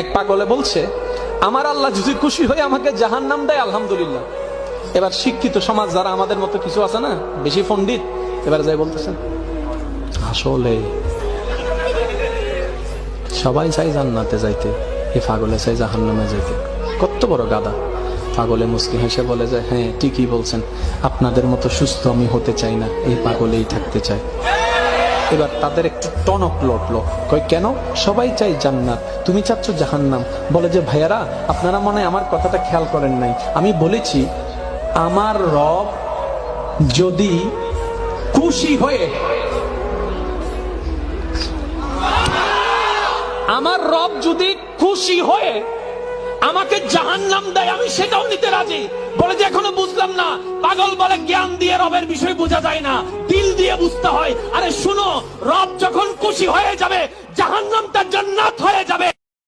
এক পাগলে বলছে, আমার আল্লাহ যদি খুশি হয়ে আমাকে জাহান নাম দেয়, আলহামদুলিল্লাহ। এবার শিক্ষিত সমাজ যারা আমাদের মতো কিছু আছে না, বেশি পণ্ডিত, এবার যাই বলতেছেন আসলে সবাই চাই জান্নাতে যাইতে, এ পাগলে চাই জাহান্নামে যাইতে। কত বড় গাদা পাগলে মুসকি হেসে বলে যে হ্যাঁ ঠিকই বলছেন। আপনাদের মতো সুস্থ আমি হতে চাই না, এই পাগলেই থাকতে চাই এবার তাদের একটু টনক লটলো। কই কেন? সবাই চাই জান্নাত। তুমি চাচ্ছ জাহান্নাম। বলে যে, ভাইয়ারা, আপনারা মনে আমার কথাটা খেয়াল করেন নাই। আমি বলেছি, আমার রব যদি খুশি হয়ে আমার রব যদি খুশি হয়ে আমাকে জাহান নাম দেয়, আমি সেটাও নিতে রাজি। বলে যে এখনও বুঝলাম না। পাগল বলে জ্ঞান দিয়ে রবের বিষয় বোঝা যায় না। দিল দিয়ে বুঝতে হয়। আরে শুনো, রব যখন খুশি হয়ে যাবে জাহান নাম তার জান্নাত হয়ে যাবে।